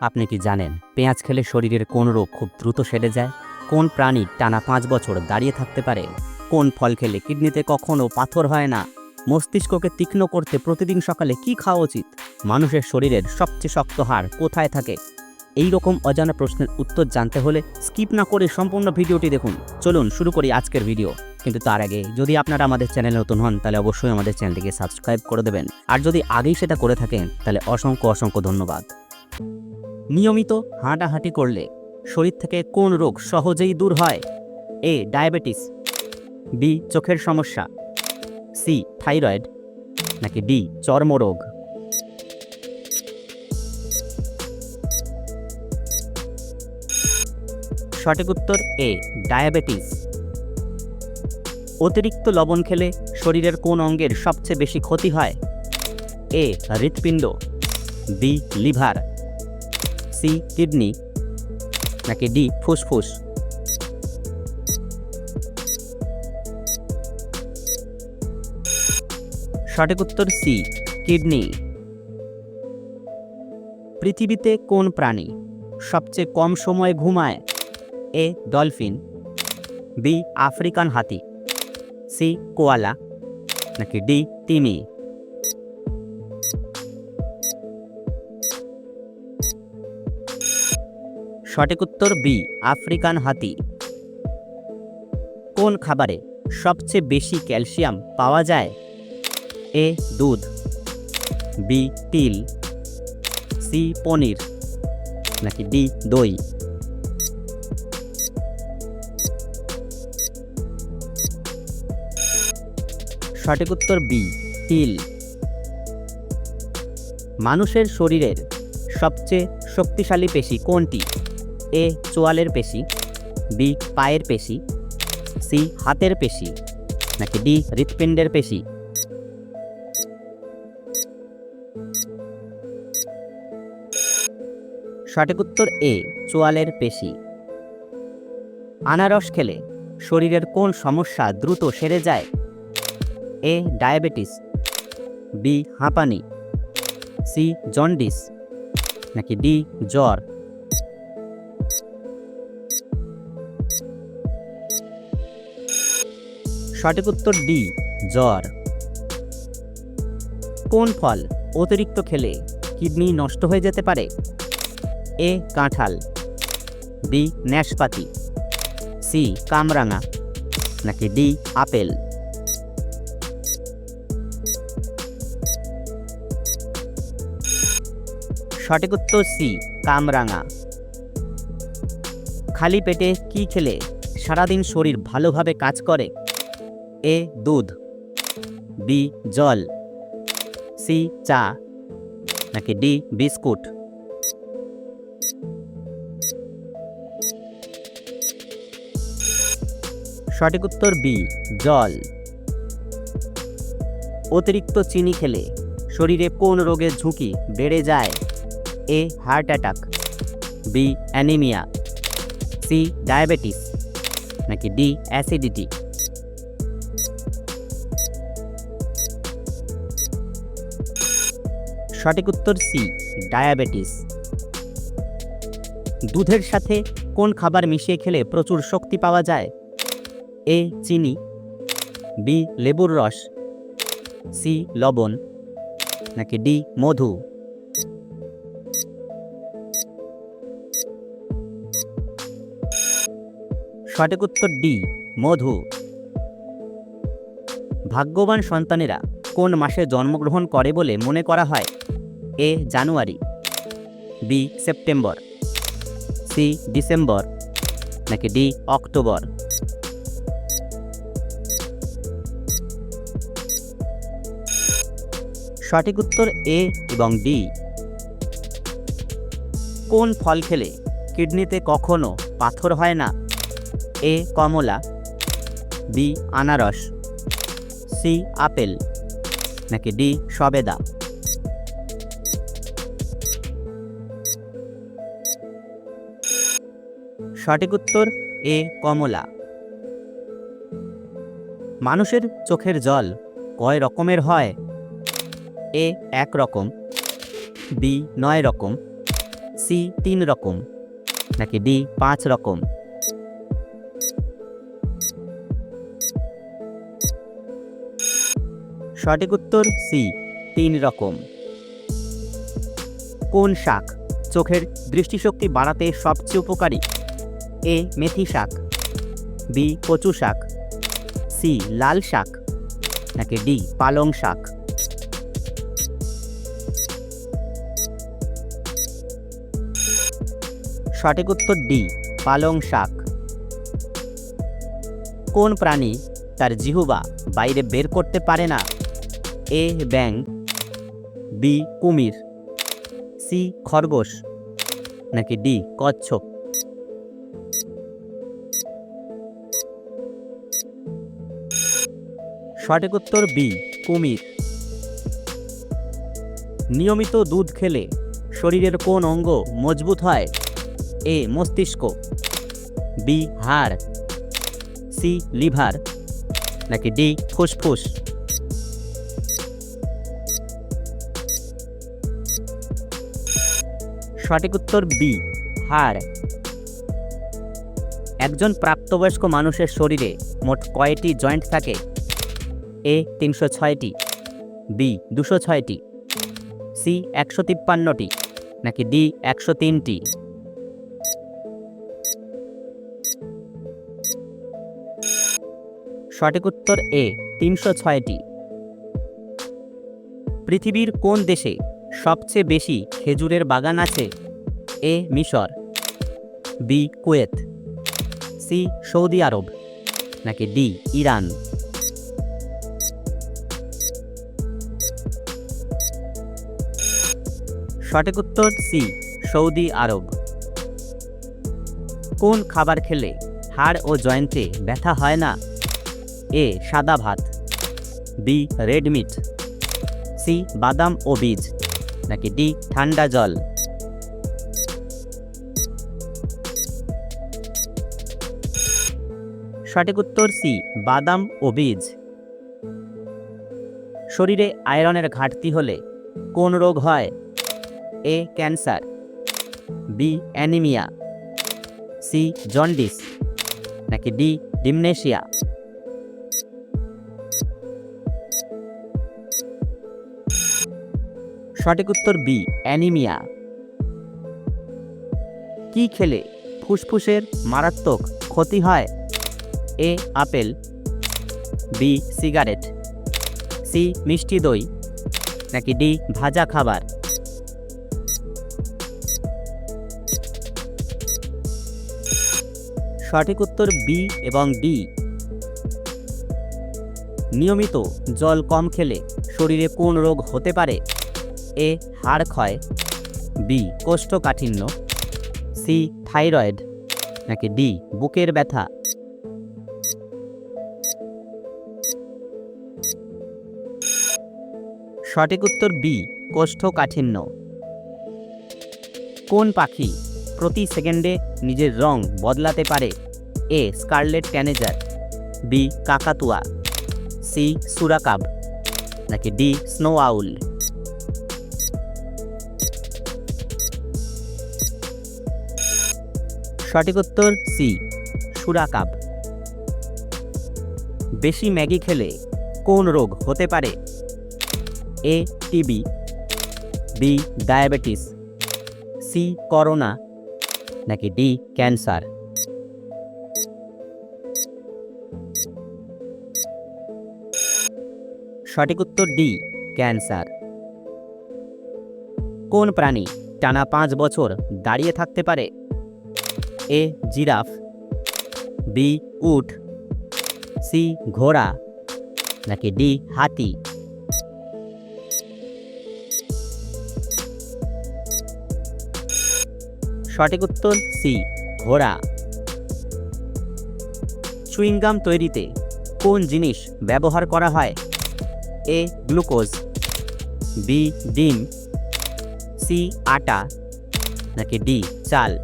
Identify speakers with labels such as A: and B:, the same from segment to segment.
A: আপনি কি জানেন, পেঁয়াজ খেলে শরীরের কোন রোগ খুব দ্রুত সেরে যায়? কোন প্রাণী টানা পাঁচ বছর দাঁড়িয়ে থাকতে পারে? কোন ফল খেলে কিডনিতে কখনো পাথর হয় না? মস্তিষ্ককে তীক্ষ্ণ করতে প্রতিদিন সকালে কি খাওয়া উচিত? মানুষের শরীরের সবচেয়ে শক্ত হাড় কোথায় থাকে? এই রকম অজানা প্রশ্নের উত্তর জানতে হলে স্কিপ না করে সম্পূর্ণ ভিডিওটি দেখুন। চলুন শুরু করি আজকের ভিডিও। কিন্তু তার আগে, যদি আপনারা আমাদের চ্যানেলে নতুন হন, তাহলে অবশ্যই আমাদের চ্যানেলটিকে সাবস্ক্রাইব করে দেবেন। আর যদি আগেই সেটা করে থাকেন, তাহলে অসংখ্য অসংখ্য ধন্যবাদ। নিয়মিত হাঁটাহাঁটি করলে শরীর থেকে কোন রোগ সহজেই দূর হয়? এ, ডায়াবেটিস, বি, চোখের সমস্যা, সি, থাইরয়েড, নাকি ডি, চর্মরোগ। সঠিক উত্তর এ, ডায়াবেটিস। অতিরিক্ত লবণ খেলে শরীরের কোন অঙ্গের সবচেয়ে বেশি ক্ষতি হয়? এ, হৃৎপিণ্ড, বি, লিভার। সি, কিডনি, নাকি ডি, ফুসফুস? সঠিক উত্তর সি, কিডনি। পৃথিবীতে কোন প্রাণী সবচেয়ে কম সময়ে ঘুমায়? এ, ডলফিন, বি, আফ্রিকান হাতি, সি, কোয়ালা, নাকি ডি, তিমি? সঠিক উত্তর বি, আফ্রিকান হাতি। কোন খাবারে সবচেয়ে বেশি ক্যালসিয়াম পাওয়া যায়? এ, দুধ। বি, তিল। সি, পনির। নাকি ডি, দই। সঠিক উত্তর বি, তিল। মানুষের শরীরের সবচেয়ে শক্তিশালী পেশি কোনটি? এ চোয়ালের পেশি, বি পায়ের পেশি, সি হাতের পেশি, নাকি ডি হৃৎপিণ্ডের পেশি? সঠিক উত্তর এ, চোয়ালের পেশি। আনারস খেলে শরীরের কোন সমস্যা দ্রুত সেরে যায়? এ, ডায়াবেটিস, বি, হাঁপানি, সি, জন্ডিস, নাকি ডি, জ্বর? সঠিক উত্তর ডি, জ্বর। কোন ফল অতিরিক্ত খেলে কিডনি নষ্ট হয়ে যেতে পারে? এ, কাঁঠাল। বি, ন্যাশপাতি। সি, কামরাঙা। নাকি ডি, আপেল। সঠিক উত্তর সি, কামরাঙা। খালি পেটে কি খেলে সারাদিন শরীর ভালোভাবে কাজ করে? এ দুধ, বি জল, সি চা, নাকি ডি বিস্কুট? সঠিক উত্তর বি, জল। অতিরিক্ত চিনি খেলে শরীরে কোন রোগের ঝুঁকি বেড়ে যায়? A, heart attack, B, anemia, C, diabetes, নাকি ডি, অ্যাসিডিটি? সঠিক উত্তর সি, ডায়াবেটিস। দুধের সাথে কোন খাবার মিশিয়ে খেলে প্রচুর শক্তি পাওয়া যায়? এ, চিনি। বি, লেবুর রস। সি, লবণ। নাকি ডি, মধু? সঠিক উত্তর ডি, মধু। ভাগ্যবান সন্তানেরা কোন মাসে জন্মগ্রহণ করে বলে মনে করা হয়? A January, B September, C December, নাকি ডি অক্টোবর? সঠিক উত্তর এ এবং ডি। কোন ফল খেলে কিডনিতে কখনো পাথর হয় না? এ কমলা, বি আনারস, সি আপেল, নাকি ডি সবেদা? সঠিক উত্তর, এ, কমলা। মানুষের চোখের জল কয় রকমের হয়? এ, এক রকম। বি, নয় রকম। সি, তিন রকম। নাকি ডি, পাঁচ রকম? সঠিক উত্তর সি, তিন রকম। কোন শাক চোখের দৃষ্টিশক্তি বাড়াতে সবচেয়ে উপকারী? এ মেথি শাক, বি কচু শাক, সি লাল শাক, নাকি ডি পালং শাক? সঠিক উত্তর ডি, পালং শাক। কোন প্রাণী তার জিহুবা বাইরে বের করতে পারে না? এ ব্যাং বি কুমির, সি খরগোশ, নাকি ডি কচ্ছপ? সঠিক উত্তর বি, কুমির। নিয়মিত দুধ খেলে শরীরের কোন অঙ্গ মজবুত হয়? এ, মস্তিষ্ক। বি, হাড়। C, liver. নাকি ডি, ফুসফুস। সঠিক উত্তর বি, হাড়। একজন প্রাপ্তবয়স্ক মানুষের শরীরে মোট কয়টি জয়েন্ট থাকে? এ তিনশো ছয়টি, বি দুশো ছয়টি, সি একশো তিপ্পান্নটি, নাকি ডি একশো তিনটি? সঠিক উত্তর এ তিনশো ছয়টি। পৃথিবীর কোন দেশে সবচেয়ে বেশি খেজুরের বাগান আছে? এ মিশর, বি কুয়েত, সি সৌদি আরব, নাকি ডি ইরান? সঠিক উত্তর সি, সৌদি আরব। কোন খাবার খেলে হাড় ও জয়েন্টে ব্যথা হয় না? এ, সাদা ভাত। B, red meat. সি, বাদাম ও বীজ। নাকি ডি, ঠান্ডা জল। সঠিক উত্তর সি, বাদাম ও বীজ। শরীরে আয়রনের ঘাটতি হলে কোন রোগ হয়? A cancer B anemia C jaundice নাকি ডি ডিমনেশিয়া সঠিক উত্তর বি অ্যানিমিয়া কি খেলে ফুসফুসের মারাত্মক ক্ষতি হয়? A apple B cigarette C মিষ্টি দই নাকি ডি ভাজা খাবার সঠিক উত্তর বি এবং ডি। নিয়মিত জল কম খেলে শরীরে কোন রোগ হতে পারে? এ, হাড় ক্ষয়, বি, কোষ্ঠকাঠিন্য, সি, থাইরয়েড, নাকি ডি, বুকের ব্যথা। সঠিক উত্তর বি, কোষ্ঠকাঠিন্য। কোন পাখি প্রতি সেকেন্ডে নিজের রং বদলাতে পারে এ স্কারলেট ট্যানেজার, বি কাকাতুয়া, সি সুরাকাব, নাকি ডি স্নো আউল। সঠিক উত্তর সি, সুরাকাব। বেশি ম্যাগি খেলে কোন রোগ হতে পারে? A TB B diabetes, C corona নাকি ডি, ক্যান্সার? সঠিক উত্তর ডি, ক্যান্সার। কোন প্রাণী টানা পাঁচ বছর দাঁড়িয়ে থাকতে পারে? এ, জিরাফ, বি, উট, সি, ঘোড়া, নাকি ডি, হাতি? সঠিক উত্তর সি ঘোড়া। চুইংগাম তৈরিতে কোন জিনিস ব্যবহার করা হয়? A glucose. বি ডিম। সি আটা। নাকি ডি চাল।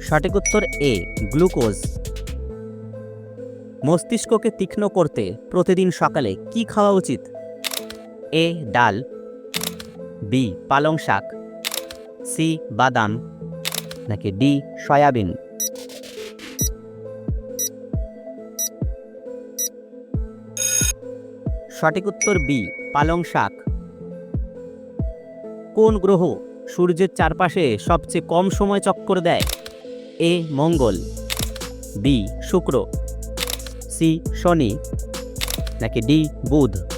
A: সঠিক উত্তর এ গ্লুকোজ। মস্তিষ্ককে তীক্ষ্ণ করতে প্রতিদিন সকালে কি খাওয়া উচিত? এ, ডাল। বি, পালং শাক। সি, বাদাম। নাকি ডি, সয়াবিন। সঠিক উত্তর বি, পালং শাক। কোন গ্রহ সূর্যের চারপাশে সবচেয়ে কম সময় চক্কর দেয়? এ, মঙ্গল। বি, শুক্র। সি, শনি। নাকি ডি, বুধ।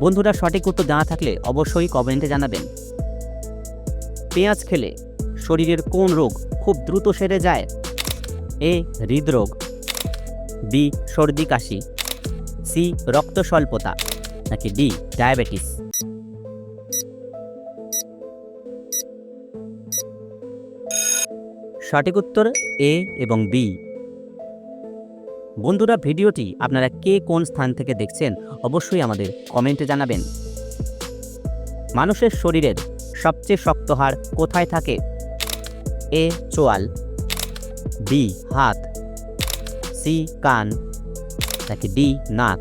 A: বন্ধুরা সঠিক উত্তর জানা থাকলে অবশ্যই কমেন্টে জানাবেন। পেঁয়াজ খেলে শরীরের কোন রোগ খুব দ্রুত সেরে যায়? এ, হৃদরোগ, বি, সর্দি কাশি, সি, রক্ত স্বল্পতা, নাকি ডি, ডায়াবেটিস? সঠিক উত্তর এ এবং বি। বন্ধুরা, ভিডিওটি আপনারা কে কোন স্থান থেকে দেখছেন অবশ্যই আমাদের কমেন্টে জানাবেন। মানুষের শরীরের সবচেয়ে শক্ত হাড় কোথায় থাকে? এ, চোয়াল, বি, হাত, সি, কান, নাকি ডি, নাক?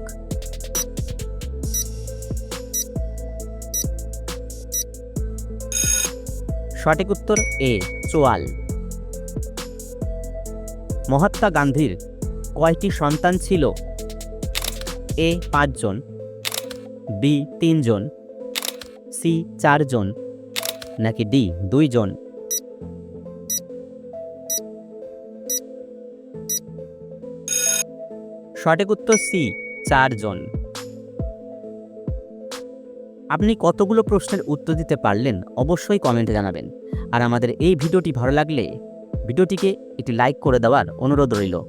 A: সঠিক উত্তর এ, চোয়াল। মহাত্মা গান্ধীর কয়টি সন্তান ছিল? এ, পাঁচজন। বি, তিনজন। সি, চারজন। নাকি ডি, দুইজন? সঠিক উত্তর সি, চারজন। আপনি কতগুলো প্রশ্নের উত্তর দিতে পারলেন অবশ্যই কমেন্টে জানাবেন। আর আমাদের এই ভিডিওটি ভালো লাগলে ভিডিওটিকে একটি লাইক করে দেওয়ার অনুরোধ রইল।